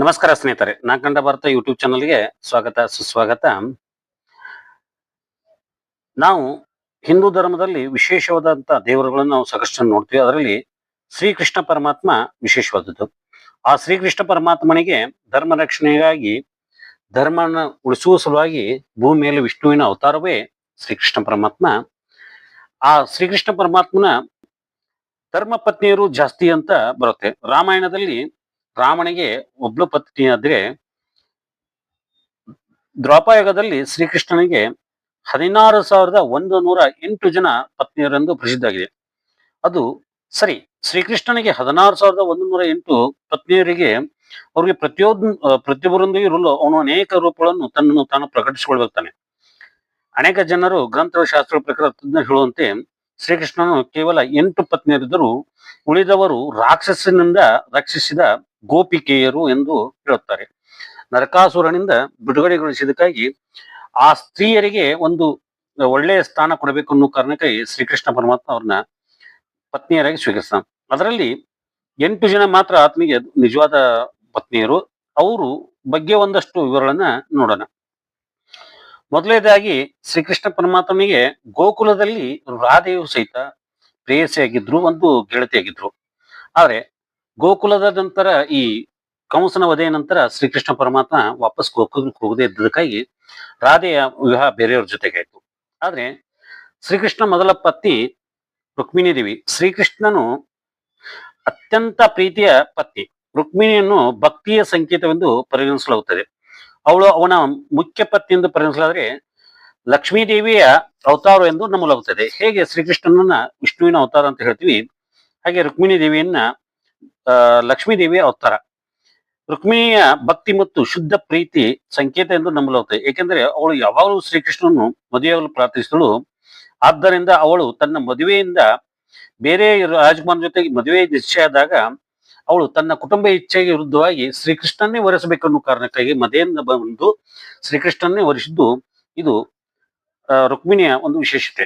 ನಮಸ್ಕಾರ ಸ್ನೇಹಿತರೆ ನಾಕಂಡ ಭಾರತ ಯೂಟ್ಯೂಬ್ ಚಾನಲ್ಗೆ ಸ್ವಾಗತ, ಸುಸ್ವಾಗತ. ನಾವು ಹಿಂದೂ ಧರ್ಮದಲ್ಲಿ ವಿಶೇಷವಾದಂತಹ ದೇವರುಗಳನ್ನು ನಾವು ಸಾಕಷ್ಟು ನೋಡ್ತೀವಿ. ಅದರಲ್ಲಿ ಶ್ರೀಕೃಷ್ಣ ಪರಮಾತ್ಮ ವಿಶೇಷವಾದದ್ದು. ಆ ಶ್ರೀಕೃಷ್ಣ ಪರಮಾತ್ಮನಿಗೆ ಧರ್ಮ ರಕ್ಷಣೆಗಾಗಿ, ಧರ್ಮನ ಉಳಿಸುವ ಸಲುವಾಗಿ ಭೂಮಿಯಲ್ಲಿ ವಿಷ್ಣುವಿನ ಅವತಾರವೇ ಶ್ರೀಕೃಷ್ಣ ಪರಮಾತ್ಮ. ಆ ಶ್ರೀಕೃಷ್ಣ ಪರಮಾತ್ಮನ ಧರ್ಮ ಪತ್ನಿಯರು ಜಾಸ್ತಿ ಅಂತ ಬರುತ್ತೆ. ರಾಮಾಯಣದಲ್ಲಿ ರಾಮನಿಗೆ ಒಬ್ಳು ಪತ್ನಿ ಆದ್ರೆ ದ್ವಾಪಾಯುಗದಲ್ಲಿ ಶ್ರೀಕೃಷ್ಣನಿಗೆ ಹದಿನಾರು ಸಾವಿರದ ಒಂದು ನೂರ ಎಂಟು ಜನ ಪತ್ನಿಯರೆಂದು ಪ್ರಸಿದ್ಧ ಆಗಿದೆ ಅದು ಸರಿ, ಶ್ರೀಕೃಷ್ಣನಿಗೆ ಹದಿನಾರು ಸಾವಿರದ ಒಂದು ನೂರ ಎಂಟು ಪತ್ನಿಯರಿಗೆ ಅವ್ರಿಗೆ ಪ್ರತಿಯೊಂದು, ಪ್ರತಿಯೊಬ್ಬರೊಂದಿಗೆ ಇರಲು ಅವನು ಅನೇಕ ರೂಪಗಳನ್ನು ತನ್ನನ್ನು ತಾನು ಪ್ರಕಟಿಸಿಕೊಳ್ಬೇಕಾನೆ ಅನೇಕ ಜನರು ಗ್ರಂಥ ಶಾಸ್ತ್ರ ಪ್ರಕಾರ ಹೇಳುವಂತೆ ಶ್ರೀಕೃಷ್ಣನು ಕೇವಲ ಎಂಟು ಪತ್ನಿಯರಿದ್ದರೂ ಉಳಿದವರು ರಾಕ್ಷಸನಿಂದ ರಕ್ಷಿಸಿದ ಗೋಪಿಕೆಯರು ಎಂದು ಹೇಳುತ್ತಾರೆ. ನರಕಾಸುರನಿಂದ ಬಿಡುಗಡೆಗೊಳಿಸಿದಕ್ಕಾಗಿ ಆ ಸ್ತ್ರೀಯರಿಗೆ ಒಂದು ಒಳ್ಳೆಯ ಸ್ಥಾನ ಕೊಡಬೇಕು ಅನ್ನೋ ಕಾರಣಕ್ಕಾಗಿ ಶ್ರೀಕೃಷ್ಣ ಪರಮಾತ್ಮ ಅವ್ರನ್ನ ಪತ್ನಿಯರಾಗಿ ಸ್ವೀಕರಿಸ್ತಾನೆ. ಅದರಲ್ಲಿ ಎಂಟು ಜನ ಮಾತ್ರ ಆತ್ಮಿಗೆ ನಿಜವಾದ ಪತ್ನಿಯರು. ಅವರು ಬಗ್ಗೆ ಒಂದಷ್ಟು ವಿವರಗಳನ್ನ ನೋಡೋಣ. ಮೊದಲನೇದಾಗಿ ಶ್ರೀಕೃಷ್ಣ ಪರಮಾತ್ಮನಿಗೆ ಗೋಕುಲದಲ್ಲಿ ರಾಧೆಯು ಸಹಿತ ಪ್ರೇಯಸಿಯಾಗಿದ್ರು, ಒಂದು ಗೆಳತಿಯಾಗಿದ್ರು. ಆದ್ರೆ ಗೋಕುಲದ ನಂತರ ಈ ಕಂಸನ ವಧೆಯ ನಂತರ ಶ್ರೀಕೃಷ್ಣ ಪರಮಾತ್ಮ ವಾಪಸ್ ಗೋಕುಲಕ್ಕೆ ಹೋಗದೇ ಇದ್ದದಕ್ಕಾಗಿ ರಾಧೆಯ ವಿವಾಹ ಬೇರೆಯವ್ರ ಜೊತೆಗೆ ಆಯ್ತು. ಆದ್ರೆ ಶ್ರೀಕೃಷ್ಣ ಮೊದಲ ಪತ್ನಿ ರುಕ್ಮಿಣಿ ದೇವಿ, ಶ್ರೀಕೃಷ್ಣನು ಅತ್ಯಂತ ಪ್ರೀತಿಯ ಪತ್ನಿ. ರುಕ್ಮಿಣಿಯನ್ನು ಭಕ್ತಿಯ ಸಂಕೇತವೆಂದು ಪರಿಗಣಿಸಲಾಗುತ್ತದೆ. ಅವಳು ಅವನ ಮುಖ್ಯ ಪತ್ನಿ ಎಂದು ಪರಿಗಣಿಸಲಾದ್ರೆ ಲಕ್ಷ್ಮೀ ದೇವಿಯ ಅವತಾರ ಎಂದು ನಂಬಲಾಗುತ್ತದೆ. ಹೇಗೆ ಶ್ರೀಕೃಷ್ಣನನ್ನ ವಿಷ್ಣುವಿನ ಅವತಾರ ಅಂತ ಹೇಳ್ತೀವಿ. ಹಾಗೆ ರುಕ್ಮಿಣಿ ದೇವಿಯನ್ನ ಆ, ಲಕ್ಷ್ಮೀ ದೇವಿಯ ಅವತಾರ. ರುಕ್ಮಿಣಿಯ ಭಕ್ತಿ ಮತ್ತು ಶುದ್ಧ ಪ್ರೀತಿ ಸಂಕೇತ ಎಂದು ನಂಬಲಾಗುತ್ತದೆ. ಏಕೆಂದರೆ ಅವಳು ಯಾವಾಗಲೂ ಶ್ರೀಕೃಷ್ಣನನ್ನು ಮದುವೆಯಾಗಲು ಪ್ರಾರ್ಥಿಸಿದಳು. ಆದ್ದರಿಂದ ಅವಳು ತನ್ನ ಮದುವೆಯಿಂದ ಬೇರೆ ರಾಜಕುಮಾರ ಜೊತೆಗೆ ಮದುವೆ ನಿಶ್ಚಯ ಆದಾಗ ಅವಳು ತನ್ನ ಕುಟುಂಬ ಇಚ್ಛೆಗೆ ವಿರುದ್ಧವಾಗಿ ಶ್ರೀಕೃಷ್ಣನ್ನೇ ವರಿಸಬೇಕನ್ನೋ ಕಾರಣಕ್ಕಾಗಿ ಮದೆಯಿಂದ ಬಂದು ಶ್ರೀಕೃಷ್ಣನ್ನೇ ವರಿಸಿದ್ದು ಇದು ರುಕ್ಮಿಣಿಯ ಒಂದು ವಿಶೇಷತೆ.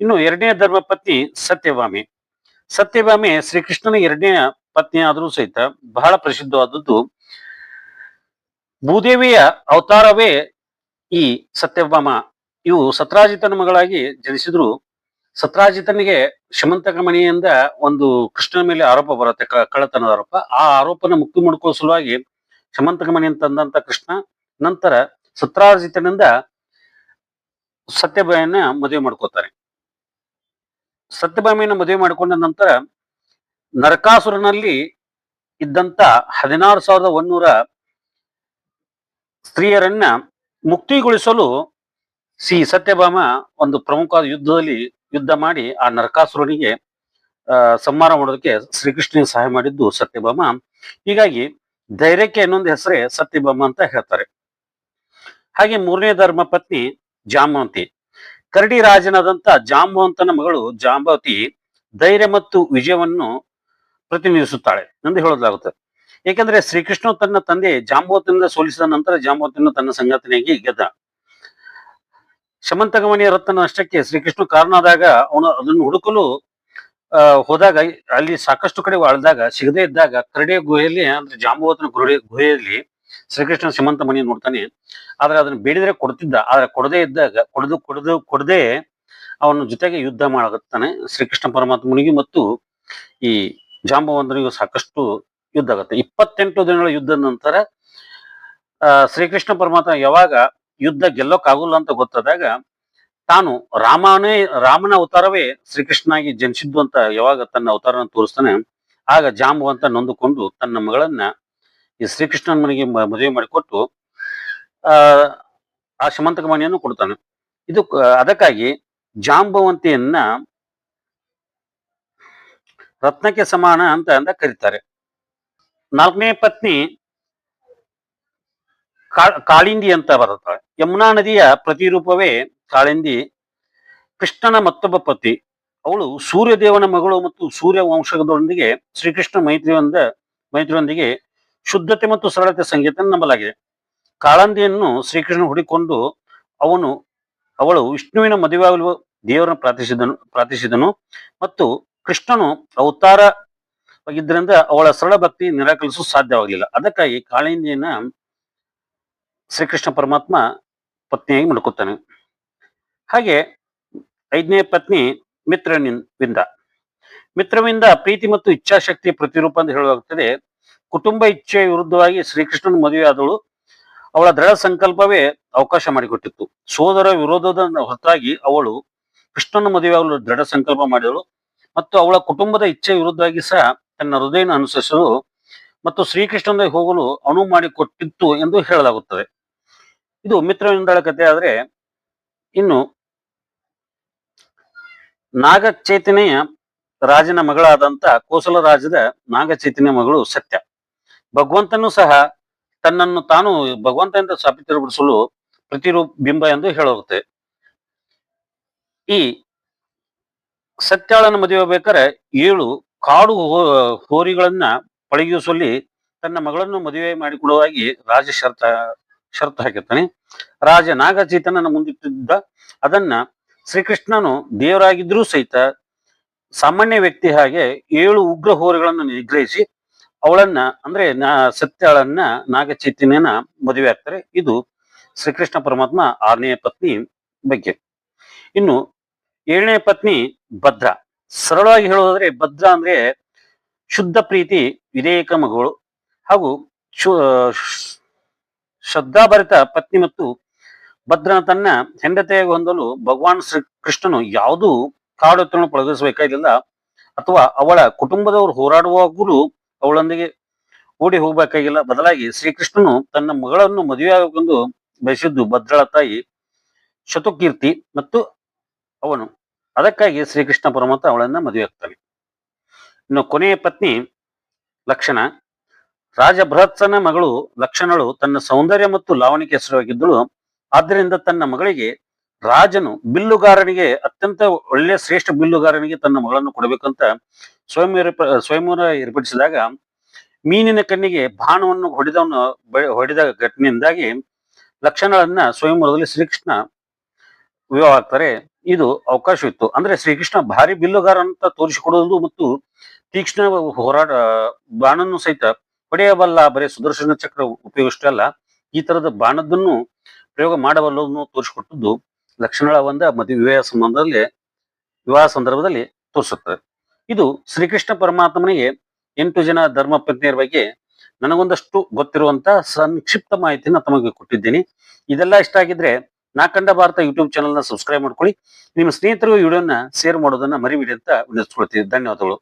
ಇನ್ನು ಎರಡನೇ ಧರ್ಮ ಪತ್ನಿ ಸತ್ಯಭಾಮಿ ಶ್ರೀಕೃಷ್ಣನ ಎರಡನೇ ಪತ್ನಿ ಆದರೂ ಸಹಿತ ಬಹಳ ಪ್ರಸಿದ್ಧವಾದದ್ದು. ಭೂದೇವಿಯ ಅವತಾರವೇ ಈ ಸತ್ಯಭಾಮ. ಇವು ಸತ್ರಾಜಿತನ ಮಗಳಾಗಿ ಜನಿಸಿದ್ರು. ಸತ್ರಾಜಿತನಿಗೆ ಶಮಂತಕ ಮಣಿಯಿಂದ ಒಂದು ಕೃಷ್ಣನ ಮೇಲೆ ಆರೋಪ ಬರುತ್ತೆ ಕಳ್ಳತನದ ಆರೋಪ. ಆ ಆರೋಪನ ಮುಕ್ತಿ ಮಾಡ್ಕೋ ಸಲುವಾಗಿ ಶಮಂತಕ ಮಣಿ ತಂದಂತ ಕೃಷ್ಣ. ನಂತರ ಸತ್ರಾಜಿತನಿಂದ ಸತ್ಯಭಾಮೆಯನ್ನ ಮದುವೆ ಮಾಡ್ಕೋತಾರೆ ಸತ್ಯಭಾಮಿಯನ್ನ ಮದುವೆ ಮಾಡಿಕೊಂಡ ನಂತರ ನರಕಾಸುರನಲ್ಲಿ ಇದ್ದಂತ ಹದಿನಾರು ಸಾವಿರದ ಒಂದೂರ ಸ್ತ್ರೀಯರನ್ನ ಮುಕ್ತಿಗೊಳಿಸಲು ಸಿ ಸತ್ಯಭಾಮ ಒಂದು ಪ್ರಮುಖವಾದ ಯುದ್ಧದಲ್ಲಿ ಯುದ್ಧ ಮಾಡಿ ಆ ನರಕಾಸುರನಿಗೆ ಸಂಹಾರ ಮಾಡೋದಕ್ಕೆ ಶ್ರೀಕೃಷ್ಣನಿಗೆ ಸಹಾಯ ಮಾಡಿದ್ದು ಸತ್ಯಭಾಮ. ಹೀಗಾಗಿ ಧೈರ್ಯಕ್ಕೆ ಇನ್ನೊಂದು ಹೆಸರೇ ಸತ್ಯಭಾಮ ಅಂತ ಹೇಳ್ತಾರೆ. ಹಾಗೆ ಮೂರನೇ ಧರ್ಮ ಪತ್ನಿ ಜಾಂಬವಂತಿ ಕರಡಿ ರಾಜನಾದಂತ ಜಾಂಬವಂತನ ಮಗಳು ಜಾಂಬವತಿ ಧೈರ್ಯ ಮತ್ತು ವಿಜಯವನ್ನು ಪ್ರತಿನಿಧಿಸುತ್ತಾಳೆ ಎಂದು ಹೇಳೋದಾಗುತ್ತೆ. ಏಕೆಂದ್ರೆ ಶ್ರೀಕೃಷ್ಣ ತನ್ನ ತಂದೆ ಜಾಂಬವತಿಯಿಂದ ಸೋಲಿಸಿದ ನಂತರ ಜಾಂಬವತಿಯನ್ನು ತನ್ನ ಸಂಗಾತಿನಿಯಾಗಿ ಗೆದ್ದ. ಶಮಂತಕಮಣಿಯ ರತ್ನ ನಷ್ಟಕ್ಕೆ ಶ್ರೀಕೃಷ್ಣ ಕಾರಣ ಆದಾಗ ಅವನು ಅದನ್ನು ಹುಡುಕಲು ಹೋದಾಗ ಅಲ್ಲಿ ಸಾಕಷ್ಟು ಕಡೆ ಅಳ್ದಾಗ, ಸಿಗದೇ ಇದ್ದಾಗ ಕರಡಿಯ ಗುಹೆಯಲ್ಲಿ, ಅಂದ್ರೆ ಜಾಂಬವತನ ಗುಹೆ, ಗುಹೆಯಲ್ಲಿ ಶ್ರೀಕೃಷ್ಣ ಶಮಂತ ಮಣಿ ನೋಡ್ತಾನೆ. ಆದ್ರೆ ಅದನ್ನ ಬೇಡಿದ್ರೆ ಕೊಡ್ತಿದ್ದ. ಆದ್ರೆ ಕೊಡದೇ ಇದ್ದಾಗ, ಕೊಡದು ಕೊಡದು, ಕೊಡದೆ ಅವನ ಜೊತೆಗೆ ಯುದ್ಧ ಮಾಡಾಗುತ್ತಾನೆ ಶ್ರೀಕೃಷ್ಣ ಪರಮಾತ್ಮನಿಗೂ ಮತ್ತು ಈ ಜಾಂಬವಂತನಿಗೂ ಸಾಕಷ್ಟು ಯುದ್ಧ ಆಗುತ್ತೆ. ಇಪ್ಪತ್ತೆಂಟು ದಿನಗಳ ಯುದ್ಧದ ನಂತರ ಶ್ರೀಕೃಷ್ಣ ಪರಮಾತ್ಮ ಯಾವಾಗ ಯುದ್ಧ ಗೆಲ್ಲೋಕ್ಕಾಗಲ್ಲ ಅಂತ ಗೊತ್ತಾದಾಗ, ತಾನು ರಾಮನೇ, ರಾಮನ ಅವತಾರವೇ ಶ್ರೀಕೃಷ್ಣನಾಗಿ ಜನಿಸಿದ್ದು ಅಂತ ಯಾವಾಗ ತನ್ನ ಅವತಾರನ ತೋರಿಸ್ತಾನೆ. ಆಗ ಜಾಂಬವಂತ ನೊಂದುಕೊಂಡು ತನ್ನ ಮಗಳನ್ನ ಈ ಶ್ರೀಕೃಷ್ಣನ ಮನೆಗೆ ಮದುವೆ ಮಾಡಿಕೊಟ್ಟು ಆ ಆ ಶಮಂತಕ ಮಣಿಯನ್ನು ಕೊಡ್ತಾನೆ. ಇದು ಅದಕ್ಕಾಗಿ ಜಾಂಬವಂತಿಯನ್ನ ರತ್ನಕ್ಕೆ ಸಮಾನ ಅಂತ ಅಂತ ಕರೀತಾರೆ. ನಾಲ್ಕನೇ ಪತ್ನಿ ಕಾಳಿಂದಿ ಅಂತ ಬರುತ್ತಾಳೆ ಯಮುನಾ ನದಿಯ ಪ್ರತಿರೂಪವೇ ಕಾಳಿಂದಿ, ಕೃಷ್ಣನ ಮತ್ತೊಬ್ಬ ಪತಿ. ಅವಳು ಸೂರ್ಯದೇವನ ಮಗಳು ಮತ್ತು ಸೂರ್ಯ ವಂಶದೊಂದಿಗೆ ಶ್ರೀಕೃಷ್ಣ ಮೈತ್ರಿಯೊಂದ, ಮೈತ್ರಿಯೊಂದಿಗೆ ಶುದ್ಧತೆ ಮತ್ತು ಸರಳತೆ ಸಂಗೀತ ನಂಬಲಾಗಿದೆ. ಕಾಳಂದಿಯನ್ನು ಶ್ರೀಕೃಷ್ಣ ಹುಡಿಕೊಂಡು ಅವನು, ಅವಳು ವಿಷ್ಣುವಿನ ಮದುವೆಯಾಗಲು ದೇವರನ್ನು ಪ್ರಾರ್ಥಿಸಿದನು ಪ್ರಾರ್ಥಿಸಿದನು ಮತ್ತು ಕೃಷ್ಣನು ಅವತಾರ ಅವಳ ಸರಳ ಭಕ್ತಿ ನಿರಾಕರಿಸಲು ಸಾಧ್ಯವಾಗಲಿಲ್ಲ. ಅದಕ್ಕಾಗಿ ಕಾಳಿಂದಿಯನ್ನ ಶ್ರೀಕೃಷ್ಣ ಪರಮಾತ್ಮ ಪತ್ನಿಯಾಗಿ ಮಾಡ್ಕೊತಾನೆ. ಹಾಗೆ ಐದನೇ ಪತ್ನಿ ಮಿತ್ರನಿಂದ ಮಿತ್ರವಿಂದ ಪ್ರೀತಿ ಮತ್ತು ಇಚ್ಛಾಶಕ್ತಿ ಪ್ರತಿರೂಪ ಅಂತ ಹೇಳಲಾಗುತ್ತದೆ ಕುಟುಂಬ ಇಚ್ಛೆಯ ವಿರುದ್ಧವಾಗಿ ಶ್ರೀಕೃಷ್ಣನ ಮದುವೆ ಆದಳು. ಅವಳ ದೃಢ ಸಂಕಲ್ಪವೇ ಅವಕಾಶ ಮಾಡಿಕೊಟ್ಟಿತ್ತು. ಸೋದರ ವಿರೋಧದ ಹೊರತಾಗಿ ಅವಳು ಕೃಷ್ಣನ ಮದುವೆಯಾಗಲು ದೃಢ ಸಂಕಲ್ಪ ಮಾಡಿದಳು ಮತ್ತು ಅವಳ ಕುಟುಂಬದ ಇಚ್ಛೆ ವಿರುದ್ಧವಾಗಿ ಸಹ ತನ್ನ ಹೃದಯನ ಅನುಸರಿಸಲು ಮತ್ತು ಶ್ರೀಕೃಷ್ಣನ ಹೋಗಲು ಅನುವು ಮಾಡಿಕೊಟ್ಟಿತ್ತು ಎಂದು ಹೇಳಲಾಗುತ್ತದೆ. ಇದು ಮಿತ್ರವಿಂದಳ ಕಥೆ ಆದ್ರೆ ಇನ್ನು ನಾಗಚೈತನ್ಯ ರಾಜನ ಮಗಳಾದಂತ ಕೋಸಲ ರಾಜದ ನಾಗಚೈತನ್ಯ ಮಗಳು ಸತ್ಯ. ಭಗವಂತನು ಸಹ ತನ್ನನ್ನು ತಾನು ಭಗವಂತನಿಂದ ಸ್ಥಾಪಿತರುಗೊಳಿಸಲು ಪ್ರತಿರೂಪ ಬಿಂಬ ಎಂದು ಹೇಳುತ್ತೆ ಈ ಸತ್ಯಾಳನ ಮದುವೆ ಬೇಕಾದ್ರೆ ಏಳು ಕಾಡು ಹೋರಿಗಳನ್ನ ಪಳಗಿಸುವಲ್ಲಿ ತನ್ನ ಮಗಳನ್ನು ಮದುವೆ ಮಾಡಿಕೊಡುವಾಗಿ ರಾಜ ಶರ್ತ, ಶರತ್ ಹಾಕಿರ್ತಾನೆ. ರಾಜ ನಾಗಚೈತನ್ಯನ ಮುಂದಿಟ್ಟಿದ್ದ ಅದನ್ನ ಶ್ರೀಕೃಷ್ಣನು ದೇವರಾಗಿದ್ರೂ ಸಹಿತ ಸಾಮಾನ್ಯ ವ್ಯಕ್ತಿ ಹಾಗೆ ಏಳು ಉಗ್ರ ಹೋರಿಗಳನ್ನು ನಿಗ್ರಹಿಸಿ ಅವಳನ್ನ, ಅಂದ್ರೆ ನಾ ಸತ್ಯಾಳನ್ನ ನಾಗಚೈತನ್ಯನ ಮದುವೆ ಆಗ್ತಾರೆ. ಇದು ಶ್ರೀಕೃಷ್ಣ ಪರಮಾತ್ಮ ಆರನೇ ಪತ್ನಿ ಬಗ್ಗೆ. ಇನ್ನು ಏಳನೇ ಪತ್ನಿ ಭದ್ರ. ಸರಳವಾಗಿ ಹೇಳೋದಾದ್ರೆ ಭದ್ರ ಅಂದ್ರೆ ಶುದ್ಧ ಪ್ರೀತಿ ವಿಧೇಯಕ ಮಗಳು. ಹಾಗೂ ಶ್ರದ್ಧಾಭರಿತ ಪತ್ನಿ ಮತ್ತು ಭದ್ರನ ತನ್ನ ಹೆಂಡತಿಯಾಗಿ ಹೊಂದಲು ಭಗವಾನ್ ಶ್ರೀ ಕೃಷ್ಣನು ಯಾವುದೂ ಕಾಡುತ್ತನ್ನು ಪಳಗಿಸಬೇಕಾಗಿಲ್ಲ. ಅಥವಾ ಅವಳ ಕುಟುಂಬದವರು ಹೋರಾಡುವಾಗಲೂ ಅವಳೊಂದಿಗೆ ಓಡಿ ಹೋಗ್ಬೇಕಾಗಿಲ್ಲ. ಬದಲಾಗಿ ಶ್ರೀಕೃಷ್ಣನು ತನ್ನ ಮಗಳನ್ನು ಮದುವೆಯಾಗಬೇಕೆಂದು ಬಯಸಿದ್ದು ಭದ್ರಳ ತಾಯಿ ಶತುಕೀರ್ತಿ ಮತ್ತು ಅವನು ಅದಕ್ಕಾಗಿ ಶ್ರೀಕೃಷ್ಣ ಪರಮಾತ್ಮ ಅವಳನ್ನ ಮದುವೆ ಆಗ್ತಾನೆ. ಇನ್ನು ಕೊನೆಯ ಪತ್ನಿ ಲಕ್ಷಣ ರಾಜ ಬೃಹತ್ಸನ ಮಗಳು ಲಕ್ಷಣಳು ತನ್ನ ಸೌಂದರ್ಯ ಮತ್ತು ಲಾವಣಿಕೆ ಹೆಸರಾಗಿದ್ದಳು ಆದ್ದರಿಂದ ತನ್ನ ಮಗಳಿಗೆ ರಾಜನು ಬಿಲ್ಲುಗಾರನಿಗೆ ಅತ್ಯಂತ ಒಳ್ಳೆಯ ಶ್ರೇಷ್ಠ ಬಿಲ್ಲುಗಾರನಿಗೆ ತನ್ನ ಮಗಳನ್ನು ಕೊಡಬೇಕಂತ ಸ್ವಯಂ ಸ್ವಯಂವರ ಏರ್ಪಡಿಸಿದಾಗ ಮೀನಿನ ಕಣ್ಣಿಗೆ ಬಾಣವನ್ನು ಹೊಡೆದವನು ಹೊಡೆದ ಘಟನೆಯಿಂದಾಗಿ ಲಕ್ಷಣಗಳನ್ನ ಸ್ವಯಂವರದಲ್ಲಿ ಶ್ರೀಕೃಷ್ಣ ವಿವಾಹ ಆಗ್ತಾರೆ ಇದು ಅವಕಾಶವಿತ್ತು. ಅಂದ್ರೆ ಶ್ರೀಕೃಷ್ಣ ಭಾರಿ ಬಿಲ್ಲುಗಾರ ಅಂತ ತೋರಿಸಿಕೊಡೋದು ಮತ್ತು ತೀಕ್ಷ್ಣ ಹೋರಾಟ, ಬಾಣನ್ನು ಸಹಿತ ಪಡೆಯಬಲ್ಲ ಬರೀ ಸುದರ್ಶನ ಚಕ್ರ ಉಪಯೋಗಿಷ್ಟೇ ಅಲ್ಲ, ಈ ತರದ ಬಾಣದನ್ನು ಪ್ರಯೋಗ ಮಾಡಬಲ್ಲದನ್ನು ತೋರಿಸಿಕೊಟ್ಟದ್ದು ಲಕ್ಷಣಗಳ ಒಂದ ಮದುವೆ ವಿವಾಹ ಸಂಬಂಧದಲ್ಲಿ ವಿವಾಹ ಸಂದರ್ಭದಲ್ಲಿ ತೋರಿಸುತ್ತದೆ. ಇದು ಶ್ರೀಕೃಷ್ಣ ಪರಮಾತ್ಮನಿಗೆ ಎಂಟು ಜನ ಧರ್ಮ ಪತ್ನಿಯರ ಬಗ್ಗೆ ನನಗೊಂದಷ್ಟು ಗೊತ್ತಿರುವಂತ ಸಂಕ್ಷಿಪ್ತ ಮಾಹಿತಿಯನ್ನ ತಮಗೆ ಕೊಟ್ಟಿದ್ದೀನಿ. ಇದೆಲ್ಲ ಇಷ್ಟ ಆಗಿದ್ರೆ ನಾಕಂಡ ಭಾರತ ಯೂಟ್ಯೂಬ್ ಚಾನಲ್ನ ಸಬ್ಸ್ಕ್ರೈಬ್ ಮಾಡ್ಕೊಳ್ಳಿ. ನಿಮ್ಮ ಸ್ನೇಹಿತರು ವಿಡಿಯೋನ ಶೇರ್ ಮಾಡೋದನ್ನ ಮರಿಬೇಡಿ ಅಂತ ವಿನಿಸ್ಕೊಳ್ತೀವಿ ಧನ್ಯವಾದಗಳು.